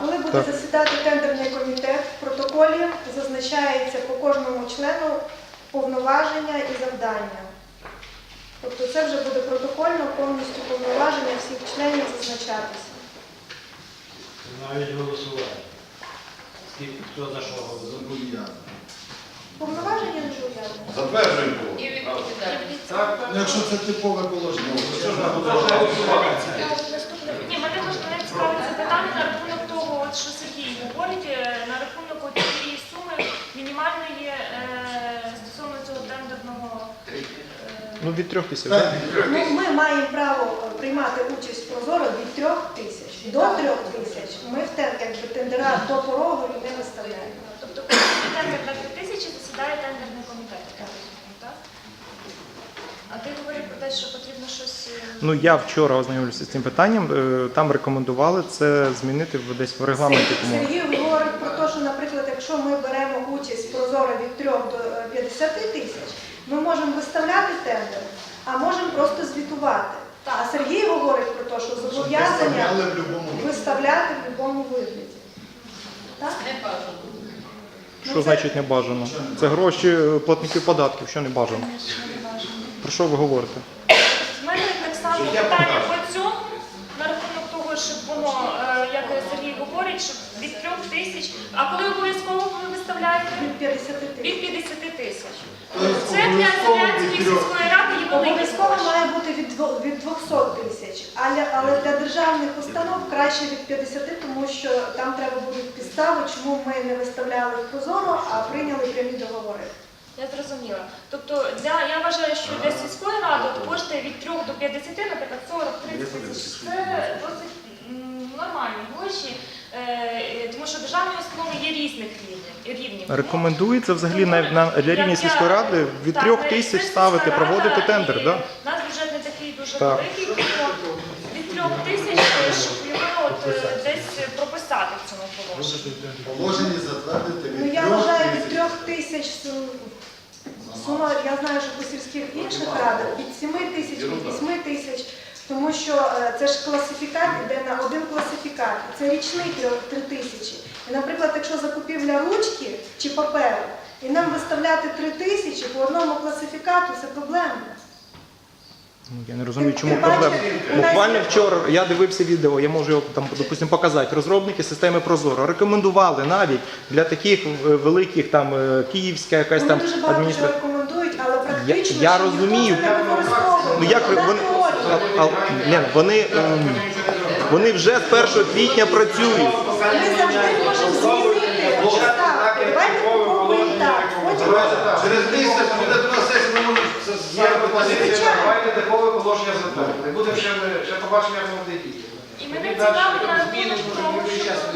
Коли буде Так. засідати тендерний комітет, в протоколі зазначається по кожному члену повноваження і завдання. Тобто це вже буде протокольно повністю повноваження всіх членів зазначатися. Навіть голосування. Скільки хто за що голосує? Повноваження не зобов'язані. Затверджуємо. І відповідальність. Так, Ну, Якщо це типове положення, голосування. Ні, мене дуже мене цікавить це питання на рахунок от що Сергій говорить, е, на рахунок цієї суми мінімальної е, стосовно цього тендерного. е, Ну від трьох тисяч. Так. Ну, ми маємо право е, приймати участь в прозоро від трьох тисяч. До трьох тисяч ми в тен- якби, тендера до порогу не виставляємо. Тобто коли є тендер на 3 тисячі, засідає тендерний комітет, я так розумію, так? А ти говорив про те, що потрібно щось. е, Ну я вчора ознайомився з цим питанням. е, Там рекомендували це змінити в десь в регламенті. Тому Сергій говорить про те, що, наприклад, якщо ми беремо участь прозоро від 3 до е, 50 тисяч, ми можемо виставляти тендер, а можемо просто звітувати. А Сергій говорить про те, що зобов'язання виставляти в будь-якому вигляді. Так? Не бажано. що значить не бажано? Це гроші е, платників податків, що не бажано. Про що ви говорите? В мене так само питання по цьому, на рахунок того, щоб воно, е, як Сергій говорить, щоб від трьох тисяч, а коли обов'язково ви виставляєте? Від 50 Від тисяч. 50 тисяч. Тобто Це для обов'язково Зеленської трьох. сільської ради є великі Обов'язково має бути від дво- від 200 тисяч, але, але для державних установ краще від 50, тому що там треба будуть підстави, чому ми не виставляли в прозоро, а прийняли прямі договори. Я зрозуміла. Тобто для я вважаю, що для сільської ради от кошти від 3 до 50, наприклад, 40-30 тисяч це досить м, нормальні гроші, е, тому що державні установи є різних рівнів. рівнів. Рекомендується взагалі на, на для рівня сільської ради від Так, трьох тисяч ставити, проводити тендер. і Да? У нас бюджет не такий дуже Так. великий, тому від трьох тисяч, е, щоб його от, е, десь прописати в цьому положенні. Положення затвердити Ну від я трьох вважаю від тисяч. 3 тисяч сум- сума, я знаю, що по сільських інших радах від 7 тисяч, від 8 тисяч, тому що е, це ж класифікат йде на один класифікат, це річний 3 тисячі. І, наприклад, якщо закупівля ручки чи паперу, і нам виставляти 3 тисячі по одному класифікату, це проблема. Ну, Я не розумію, чому проблема. Буквально вчора я дивився відео, я можу його там, допустимо, показати. Розробники системи Прозоро рекомендували навіть для таких е, великих там е, київська якась Вони там дуже багато чого адміністрація. рекомендують, але практично я розумію. Ну як ви- вони, а, а, Лена, вони, ем, вони вже з 1 квітня працюють. Ми завжди можемо змінити. Так, давайте Через місяць буде до нас сесія, ми можемо це пропозиція, давайте такове положення затвердити. Будемо ще, ще побачимо, як воно буде діяти. І мене цікавить на що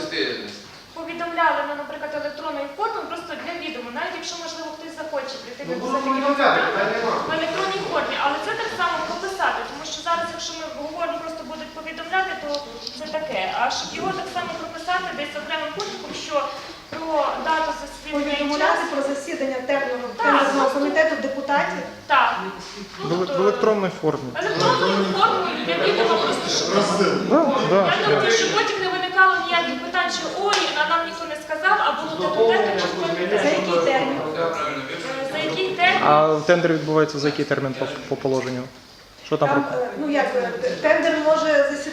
повідомляли, ну, наприклад, електронною формою, просто для відомо, навіть якщо, можливо, хтось захоче прийти Ну, до питань нема. в електронній формі, але це так само прописати, тому що зараз, якщо ми говоримо, просто будуть повідомляти, то це таке. А щоб його так само прописати десь окремим пунктом, що про дату засідання повідомляти про засідання тендерного комітету депутатів. Так. В, Ну, тобто, електронній формі. електронною формою для відомо просто щоб Да, да, Я думаю, що потім не виникало ніяких питань, що ой, а нам ніхто не сказав, а було чи те-то, За який термін? За який термін? А тендер відбувається за який термін по, по положенню? Що там? Там, про- е, ну як е, тендер може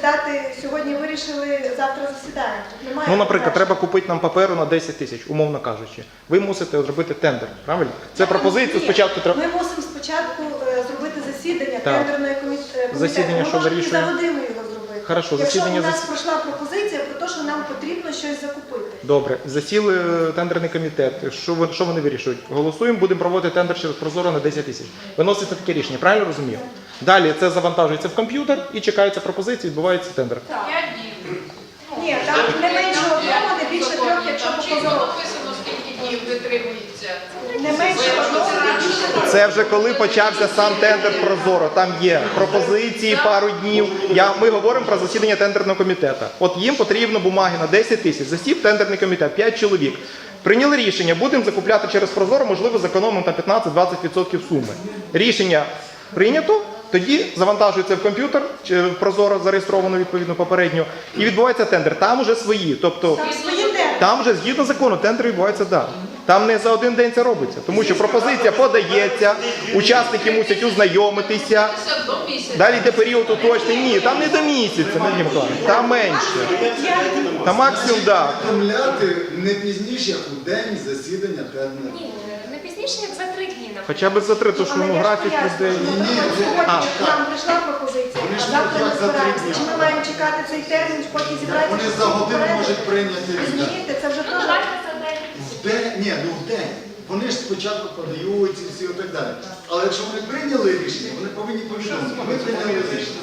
засідати сьогодні. Вирішили завтра засідаємо. Тут немає. Ну, наприклад, треба купити нам паперу на 10 тисяч, умовно кажучи. Ви мусите зробити тендер, правильно? Це пропозицію Ні, спочатку треба. Ми мусимо спочатку е, зробити засідання Так. тендерної е, комітету. Засідання, Ми що вирішує? за годину його зробити. Хорошо, Якщо засідання у нас зас- пройшла пропозиція про те, що нам потрібно щось закупити. Добре, засіли е, тендерний комітет. Що, ви- що вони вирішують? Голосуємо, будемо проводити тендер через Прозоро на 10 тисяч. Виносите таке рішення, правильно розумію? Далі це завантажується в комп'ютер і чекається пропозиція, відбувається тендер. П'ять днів. Ні, там не менше одного, не більше трьох, якщо Там чітко позору. написано, скільки днів витримується. Не менше одного, не більше трьох. Це вже коли почався сам тендер Прозоро. Там є пропозиції пару днів. Я, ми говоримо про засідання тендерного комітету. От їм потрібно бумаги на 10 тисяч. Засів тендерний комітет, 5 чоловік. Прийняли рішення, будемо закупляти через Прозоро, можливо, зекономимо там 15-20% суми. Рішення прийнято, Тоді завантажується в комп'ютер, чи в Прозоро зареєстровано відповідно попередньо, і відбувається тендер. Там уже свої. Тобто Там свої терміни. там вже згідно закону тендер відбувається да. Там не за один день це робиться, тому що пропозиція подається, учасники мусять ознайомитися. Далі йде період уточнення. Ні, там не до місяця, Надія Миколаївна, там менше. Там максимум, да. Повідомляти не пізніше, як у день засідання тендера. Ні, не пізніше, як за. Хоча б за три, то що Але ну, графік людей. А. Сьогодні нам прийшла пропозиція, Вони а ж завтра ми як за три збираємося. Чи ми маємо чекати цей термін, поки зібратися? Вони за годину можуть прийняти рішення. Розумієте, це вже Ну, теж давайте за день. В день, ні, ну в день. Вони ж спочатку подають і всі і так далі. Але якщо вони прийняли рішення, вони повинні повідомити. Ми прийняли рішення.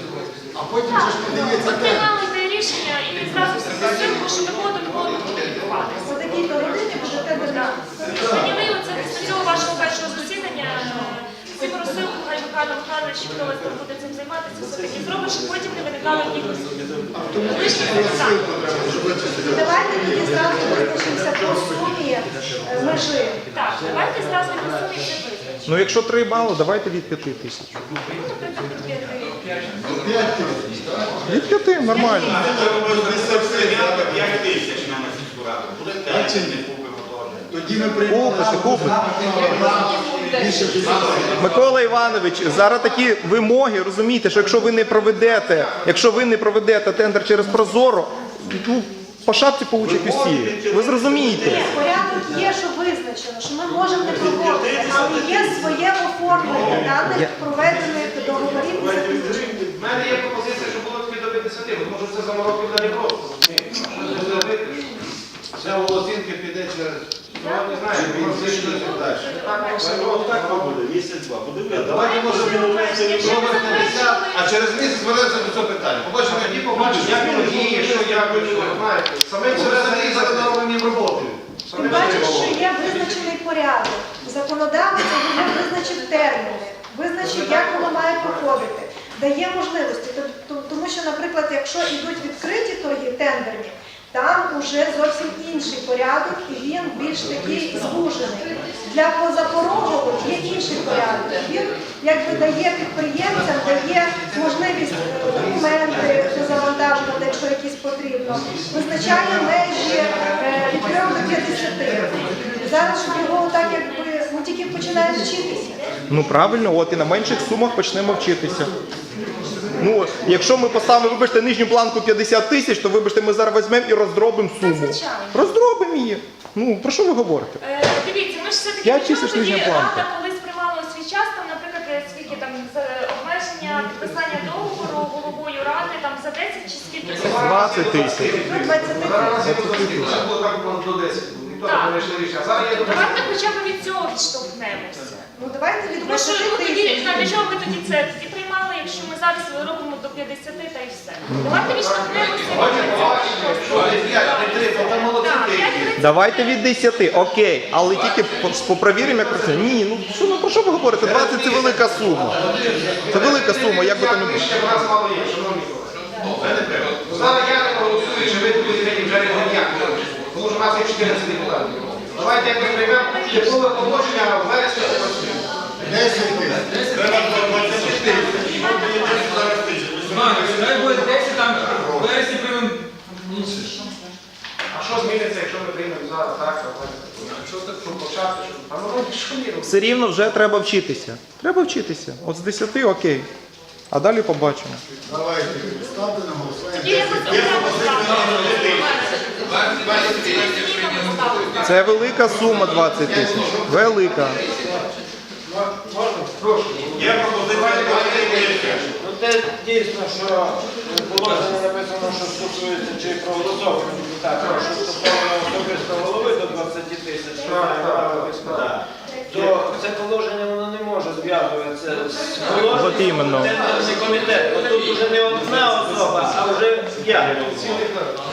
А потім же ж подається термін. приймали те рішення і зразу всі засилку, що такого такого буде відбуватися. по такій-то годині буде тендер. Прийняли оце після цього вашого першого засідання. Всі розсилку, хай Михайло Михайлович, хто вас там буде цим займатися, все-таки зробить, щоб потім не виникало якихось лишніх питань. Давайте тоді зразу визначимося по сумі е, межі. Так, давайте зразу по сумі це визначимо. Ну якщо 3 бали, давайте від 5 тисяч. Ну, наприклад, від п'яти. П'ять тисяч, так? Від 5 нормально. Так чи ні? Тоді ми приймемо. Більше. Микола Іванович, зараз такі вимоги, розумієте, що якщо ви не проведете, якщо ви не проведете тендер через Прозоро, ну, по шапці получать усі. Ви зрозумієте. Ні, порядок є, що визначено, що ми можемо не проводити, але є своє оформлення даних проведених договорів. В мене є пропозиція, щоб було тільки до 50, бо може це заморозки далі просто. розумієте? Що це зробити? Це волосинки піде через... Ну, не знаю, може, це щось далі. Давайте може зробимо 50, а через місяць вернеться до цього питання. Побачимо, Тоді побачимо, як воно діє, що ви знаєте. Самим Це себе взагалі зараз роботи. Тим паче, що є визначений порядок. Законодавець вже визначив терміни, визначив, як воно має проходити, дає можливості. Тому що, наприклад, якщо йдуть відкриті торги тендерні, там уже зовсім інший порядок і він більш такий звужений. Для позапорогових є інший порядок. Він якби дає підприємцям, дає можливість е, документи завантажувати, якщо якісь потрібно, визначає межі е, від 3 до 50. Зараз, його так якби ну тільки починає вчитися. Ну правильно, от і на менших сумах почнемо вчитися. Ну, якщо ми поставимо, вибачте, нижню планку 50 тисяч, то вибачте, ми зараз візьмемо і роздробимо суму. звичайно. Роздробимо її. Ну, про що ви говорите? Е, Дивіться, ми ж все-таки нижня планка. рада колись приймала у свій час, там, наприклад, е, скільки там за обмеження підписання договору головою ради там за 10 чи скільки 20 тисяч. 20 Зараз я було так було до 10. Ніхто Так. не вирішив рішення. А зараз є до 50. Давайте хоча б від цього відштовхнемося. Ну давайте від Тому що 20 ну, тоді, тисяч. на ви тоді це тоді приймали, якщо ми зараз робимо до 50 та й все. Давайте відштовхнемося Давайте від побачимо, що не 5, не 3, бо там молодці Так, деякі. 5-30. Давайте від 10, окей, але тільки попровіримо, як працює. Ні, ну що ну про що ви говорите? 20 це велика сума. Це велика сума, як би то не було. Зараз я не проголосую, чи ви будете вже не ніяк. Тому що в нас є 14 депутатів. Давайте якось приймемо типове положення в вересні попрацюємо. 10 тисяч. Дай буде 10, там в вересні приймемо А що зміниться, якщо ми приймемо зараз так, що так, щоб почати, щоб... А ну, що ні, Все рівно вже треба вчитися. Треба вчитися. От з 10 окей. А далі побачимо. Давайте, ставте на голосування. просто окремо ставлю. Це велика сума 20 тисяч. Велика. Ну те дійсно, що положення написано, що стосується чи проголосовано депутата, що стосовно особисто голови до 20 тисяч, що має право відскладати, то це положення воно не може зв'язуватися з положенням От іменно. комітет. Тут вже не одна особа, а вже п'ять.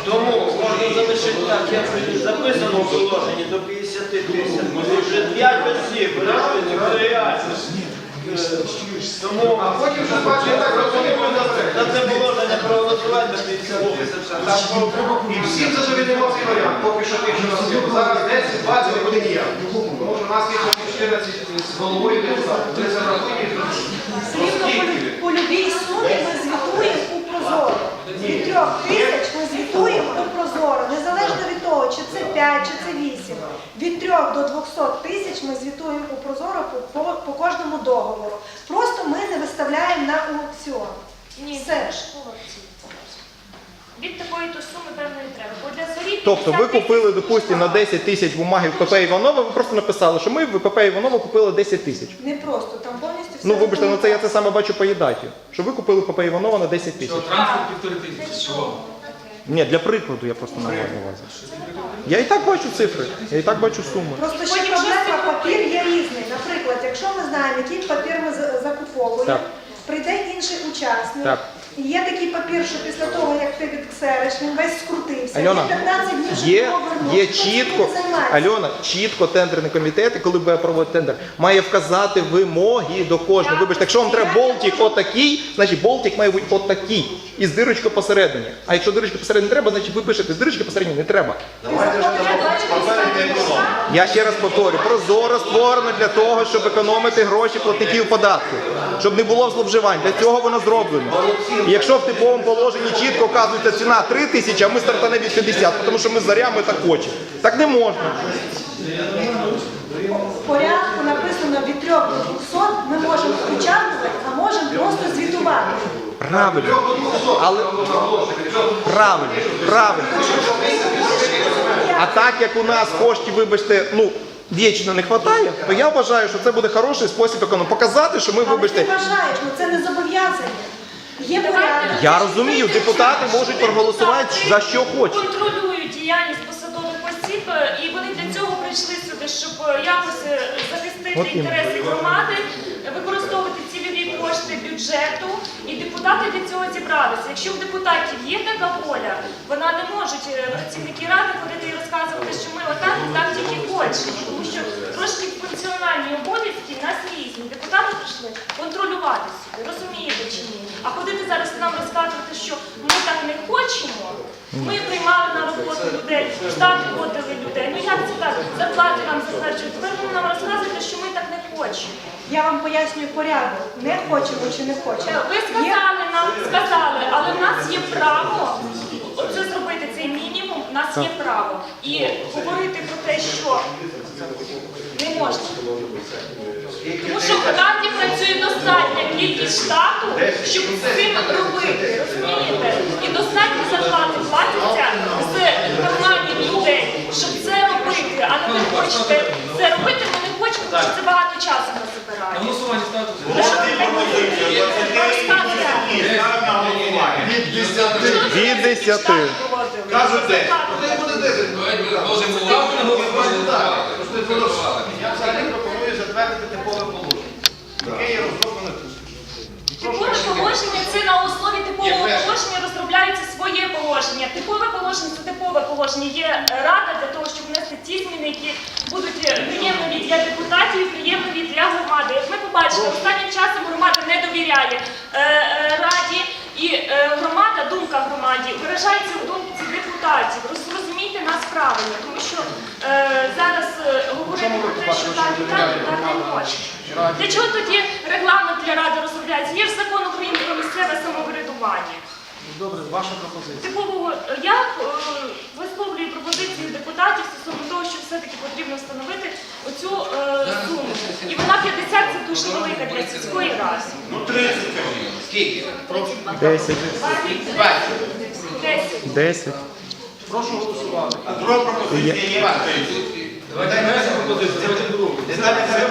Тому можна залишити так, як записано в положенні до 50 тисяч. Вже п'ять осіб реально. Тому А потім вже бачите, так розуміємо, на це положення проголосувати до 50 тисяч. а там І всім задовільнимо цей варіант, поки що тих, що нас є. Зараз 10, 20 не буде ніяк. Тому у нас є поки 14 з головою депутатів. Вони це рахують і по любій сумі ми. Від трьох тисяч ми звітуємо у Прозоро, незалежно від того, чи це 5, чи це 8. Від 3 до 200 тисяч ми звітуємо у Прозоро по, по, по кожному договору. Просто ми не виставляємо на аукціон. Ні, Все ж. Від такої то суми певної треба. Бо для зорі Тобто ви 50 тисяч купили, допустимо, на 10 тисяч бумаги в ПП Іванова, ви просто написали, що ми в ПП Іванова купили 10 тисяч. Не просто, там повністю. Ну, вибачте, ну це я це саме бачу по їдаті. Що ви купили ПП Іванова на 10 Що тисяч. транспорт півтори тисячі. Чого? Ні, для прикладу я просто маю на увазі. Я і так бачу цифри, я і так бачу суми. Просто ще проблема, папір є різний. Наприклад, якщо ми знаємо, який папір ми за- закуповуємо, Так. прийде інший учасник. Так. І є такий папір, що після того, як ти відксериш, він весь скрутився. Альона, є 15 днів, щоб Є, його вернути. є Хто цим чітко? Альона, чітко тендерний комітет, і коли буде проводити тендер, має вказати вимоги до кожного. Вибачте, якщо вам треба болтик отакий, значить болтик має бути отакий. І з дирочкою посередині. А якщо дирочки посередині не треба, значить ви пишете з дирочки посередині не треба. Давайте. Я ще раз повторю, прозоро створено для того, щоб економити гроші платників податків, щоб не було зловживань. Для цього воно зроблено. І якщо в типовому положенні чітко вказується ціна 3 тисячі, а ми стартанемо від 50, тому що ми зарями так хочемо. Так не можна. В порядку написано від 3 до 200, ми можемо участвувати, а можемо просто звітувати. Правильно. Але правильно, правильно. А так як у нас коштів, вибачте, ну. Вічно не вистачає, то я вважаю, що це буде хороший спосіб. Показати, що ми, Але вибачте, ти вважаєш, ну це не зобов'язання. Є порядок. Я розумію, депутати можуть проголосувати за що хочуть. Контролюють діяльність посадових осіб, е, і вони для цього прийшли сюди, щоб е, якось е, захистити От інтереси громади, використовувати цільові кошти бюджету. І депутати для цього зібралися. Якщо в депутатів є така воля, вона не можуть е, працівники ради ходити і розказувати, що ми отак і так тільки хочемо. Тому що трошки функціональні обов'язки в нас різні. Депутати прийшли контролювати сюди, розумієте? А ходити зараз нам розказувати, що ми так не хочемо. Ми приймали на роботу людей, штат вводили людей. Ну як це так? Зарплати нам затверджують. Тепер ви нам розказуєте, що ми так не хочемо. Я вам пояснюю порядок. Не хочемо чи не хочемо. Ви сказали нам, сказали, але в нас є право оце зробити цей мінімум. У нас є право. І говорити про те, що не можна. Тому що в раді працює достатня кількість штату, щоб з цим робити. Розумієте? І достатньо зарплати платяться з карманів людей, щоб це робити. А не ви хочете це робити, ми не хочемо, тому що це багато часу нас забирає. голосування ви. Від 10. Від 10. Кажуть 10. Ну, не буде 10. Ставте на голосування. Я взагалі пропоную затвердити типове положення. Яке є розроблене тут. Типове положення це на основі типового положення розробляється своє положення. Типове положення це типове положення. Є рада для того, щоб внести ті зміни, які будуть приємливі для депутатів і приємливі для громади. Як ми побачили, останнім часом громада не довіряє е, е, раді, і е, громада, думка громаді виражається в думці депутатів. розрозумійте нас правильно, тому що е, зараз е, говорити про те, що так і так, так не можна. Для чого тоді регламент для ради розробляється? Є ж закон України про місцеве самоврядування. Добре, ваша пропозиція. Типового я е, висловлюю пропозиції депутатів стосовно того, що все-таки потрібно встановити оцю е, суму. І вона 50 це дуже велика для сільської ради. Ну 30 кажіть. Скільки? 10, 10. 10. Прошу голосувати. А друга пропозиція є. Давайте пропозицію, потім другу. Не знаєте, це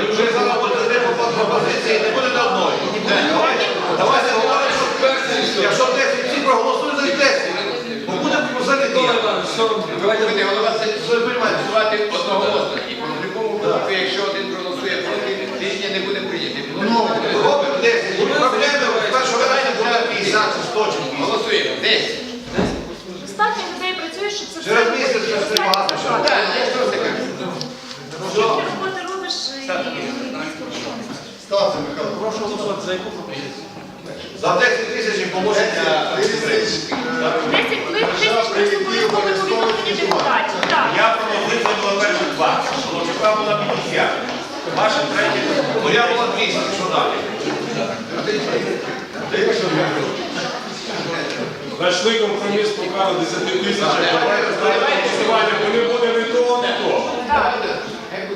ну вже зараз буде пропозиції, не буде до одної. Давайте, говоримо, якщо 10 всі проголосують, за 10. Бо буде пропозиція. Микола що? Давайте голова голосувати одноголосно. І по будь-якому випадку, якщо один проголосує проти, рішення не буде прийнято. робимо 10. Проблеми в першому раді буде 50 100 чи 200. Голосуємо. 10. Достатньо людей працює, щоб це Через все місяць робити. це багато що. Так, я ж просто кажу. Скільки роботи робиш і Ставте, Михайло. Прошу голосувати за яку пропозицію? За 10 тисяч і положення. 10 тисяч тисяч були повідомлені депутатів. Так. Я пропозиція була перших 20, Лучака була 50. Ваше третє. Моя була 200, що далі? Знайшли компроміс, поклали 10 тисяч, давайте ставити бо не буде ні того, ні того.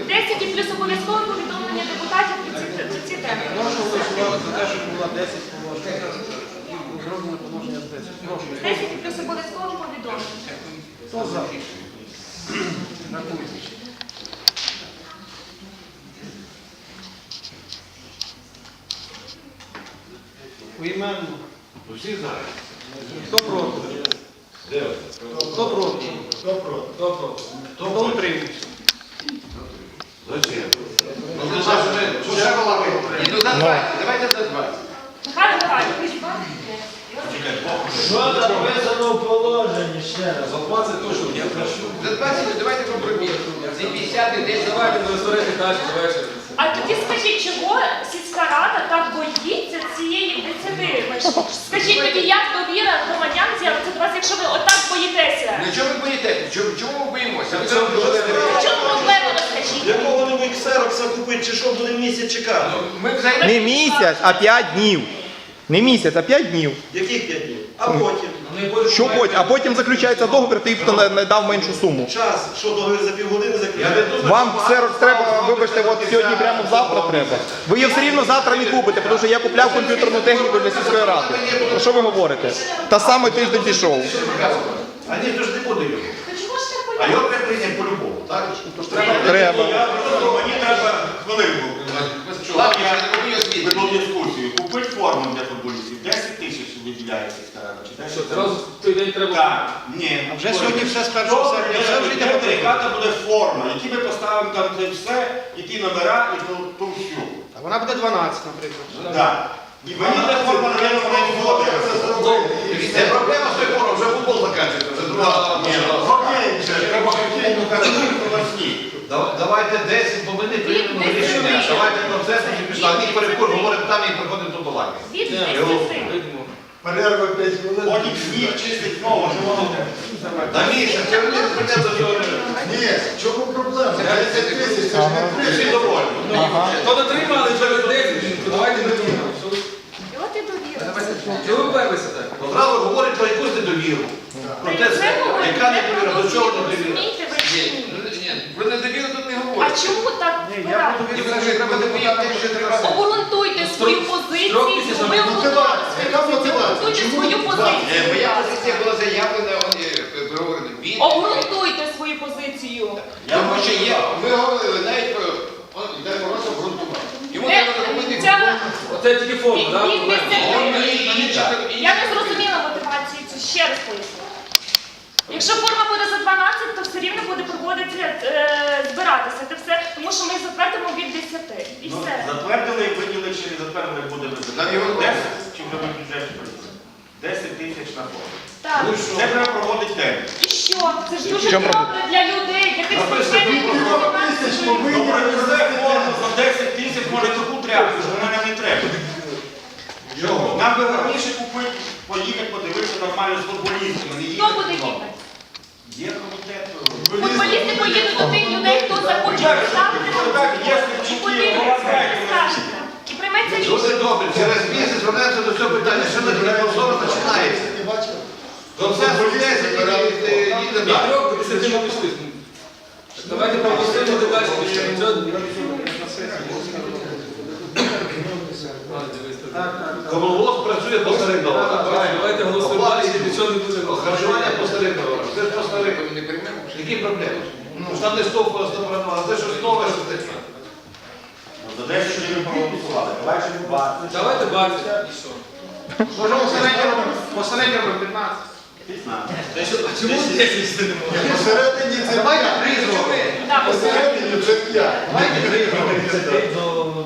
10 і плюс обов'язкове повідомлення депутатів про ці, теми. Прошу голосувати за те, щоб було 10 положень. Зроблено положення з 10. Прошу. 10 плюс обов'язкове повідомлення. Хто за? Рахуйте. Поіменно. Всі знають. Хто проти? Де? Хто проти? Хто проти? Хто проти? Хто утримався? Зачем? Ну, ж ми- що ще балакаємо? Ну, на 20, давайте на 20. Михайло Михайлович, Що записано в положенні ще раз? За 20 точно, я прошу. За 20 давайте компроміс. Ці 50 і 10 Давайте не розберете далі, давайте. а тоді скажіть, чого сільська рада так боїться цієї ініціативи? Скажіть тоді, як довіра громадян з'явиться до вас, якщо ви отак боїтеся? Ну чого ви боїтеся? Чому, чому ви боїмося? Ви Це В чому проблема розкажіть? Якого-небудь ксерокса купити, чи що буде місяць чекати? Ми взагалі... Не місяць, а 5 днів. Не місяць, а 5 днів. Яких п'ять днів? А потім. Що потім? А потім заключається договір, той, хто не, дав меншу суму. Час, що договір за півгодини закриває. Вам все треба, вибачте, от сьогодні прямо завтра треба. Ви її все рівно завтра не купите, тому що я купляв комп'ютерну техніку для сільської ради. Про що ви говорите? Та саме тиждень пішов. А ніхто ж не буде його. То А його треба прийняти по-любому, так? Треба. Мені треба хвилинку. Ладно, я не розумію освіти. Веду дискусію. Купити форму для футболістів. 10 тисяч виділяється сільська чи 10 Що, зразу в той день треба... Так, ні. Вже сьогодні все з Що першого серпня, все вже йде по буде, яка там буде форма, які ми поставимо там це все, які номера і ту, ту всю. А вона буде 12, наприклад. Так. І мені та форма, напевно, не згодиться. Це проблема з тою формою, вже футбол закінчується, вже друга. Вже, треба хокей, ну кажуть, що на сніг. Дав- Давайте 10, бо ми не приймемо рішення. Давайте процес не пішла. Ні, перекур, говоримо там і приходимо до балаки. Від 10. вийдемо. Перерва 5 хвилин. Потім сніг чистить знову, що воно Та Міша, це ви не прийдемо до цього режиму. Ні, в чому проблема? 10 тисяч, це ж не Всі 30. довольні. То дотримали через 10, то давайте не думаємо. От і довіра. Чого ви перлися так? Одразу говорять про якусь недовіру. Про те, яка не недовіра, до чого недовіра. розумієте ви чи Ні, ні? про недовіру тут не А чому так Ні, я буду І треба депутати, що треба. Обґрунтуйте свою позицію, ви Яка мотивація? обґрунтуйте свою позицію. Е, Моя позиція була заявлена, е, проговорена. Він- Обґрунтуйте свою позицію. Тому що є, ми говорили навіть про, де Мороз обґрунтував. Йому Е, треба зробити ця- Оце тільки форма, так? Я не зрозуміла мотивацію цю, ще раз поясню. Якщо форма буде за 12, то все рівно буде проводитися е, збиратися. Це все, тому що ми затвердимо від 10. І Ну, все. затвердили і виділи, чи не затвердили буде Там його 10, чи вже ми бюджеті прийняли? 10 тисяч на форму. Так. Це треба проводити день. І що? Це ж дуже Чому? добре для людей, тисяч повинні Ну, привезе форму за 10 тисяч, може таку тряпку, що мене не треба. Нам би раніше купити, поїхати, подивитися нормально з футболістами. не Хто буде їхати? Є комітет. Футболісти поїдуть до тих людей, хто захоче Так, поставити так, є голосують. і скажете. І прийметься Дуже рішення. добре, через місяць вернемося до цього питання. Що на прозоро починається? Процес 10 і їде далі. 3 до 10 ми пішли. Давайте проголосуємо далі. Комунгос працює по старим договорам. Давайте голосуємо далі, нічого не буде. Харчування по старим договорам. Це ж по не приймемо. Які проблеми? Ну, там не 100 по 100 а це щось нове, що таке. За 10 тисяч ми проголосували. Давайте 20. Давайте бачити. І що? Може, посередньо, посередньо 15. 15. А чому 10 сидимо? Посередині це Давайте 5. три зробимо. Посередині це 5. Давайте три зробимо.